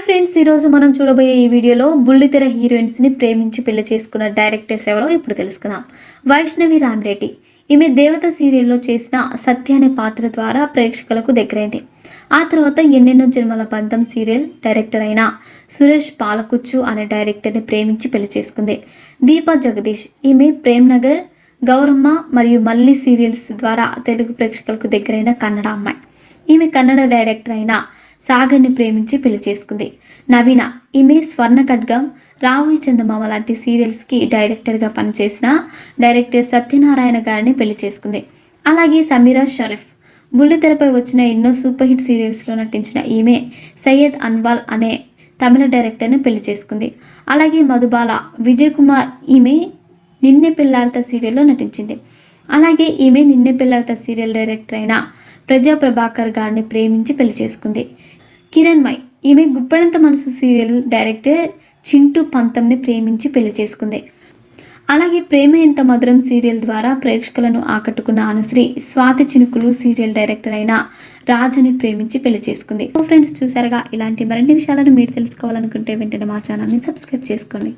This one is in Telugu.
హాయ్ ఫ్రెండ్స్ ఈరోజు మనం చూడబోయే ఈ వీడియోలో బుల్లితెర హీరోయిన్స్ని ప్రేమించి పెళ్ళి చేసుకున్న డైరెక్టర్స్ ఎవరో ఇప్పుడు తెలుసుకుందాం. వైష్ణవి రామిరెడ్డి. ఈమె దేవత సీరియల్లో చేసిన సత్య అనే పాత్ర ద్వారా ప్రేక్షకులకు దగ్గరైంది. ఆ తర్వాత ఎన్నెన్నో జన్మల బంధం సీరియల్ డైరెక్టర్ అయిన సురేష్ పాలకుచ్చు అనే డైరెక్టర్ని ప్రేమించి పెళ్ళి చేసుకుంది. దీపా జగదీష్. ఈమె ప్రేమ్ నగర్ గౌరమ్మ మరియు మల్లి సీరియల్స్ ద్వారా తెలుగు ప్రేక్షకులకు దగ్గరైన కన్నడ అమ్మాయి. ఈమె కన్నడ డైరెక్టర్ అయిన సాగర్ని ప్రేమించి పెళ్ళి చేసుకుంది. నవీన ఈమె స్వర్ణ ఖడ్గం. రావోయ్ చందమామ లాంటి సీరియల్స్కి డైరెక్టర్గా పనిచేసిన డైరెక్టర్ సత్యనారాయణ గారిని పెళ్ళి చేసుకుంది. అలాగే సమీరా షరీఫ్. బుల్లితెరపై వచ్చిన ఎన్నో సూపర్ హిట్ సీరియల్స్లో నటించిన ఈమె సయ్యద్ అన్వాల్ అనే తమిళ డైరెక్టర్ని పెళ్ళి చేసుకుంది. అలాగే మధుబాల విజయ్ కుమార్ ఈమె నిన్నే పిల్లాడత సీరియల్లో నటించింది. అలాగే ఈమె నిన్నే పిల్లాడత సీరియల్ డైరెక్టర్ అయిన ప్రజా ప్రభాకర్ గారిని ప్రేమించి పెళ్ళి చేసుకుంది. కిరణ్ మై ఈమె గుప్పడంత మనసు సీరియల్ డైరెక్టర్ చింటూ పంతంని ప్రేమించి పెళ్ళి చేసుకుంది. అలాగే ప్రేమ ఎంత మధురం సీరియల్ ద్వారా ప్రేక్షకులను ఆకట్టుకున్న అనుశ్రీ స్వాతి చినుకులు సీరియల్ డైరెక్టర్ అయిన రాజుని ప్రేమించి పెళ్ళి చేసుకుంది. ఫ్రెండ్స్ చూసారుగా ఇలాంటి మరిన్ని విషయాలను మీరు తెలుసుకోవాలనుకుంటే వెంటనే మా ఛానల్ని సబ్స్క్రైబ్ చేసుకోండి.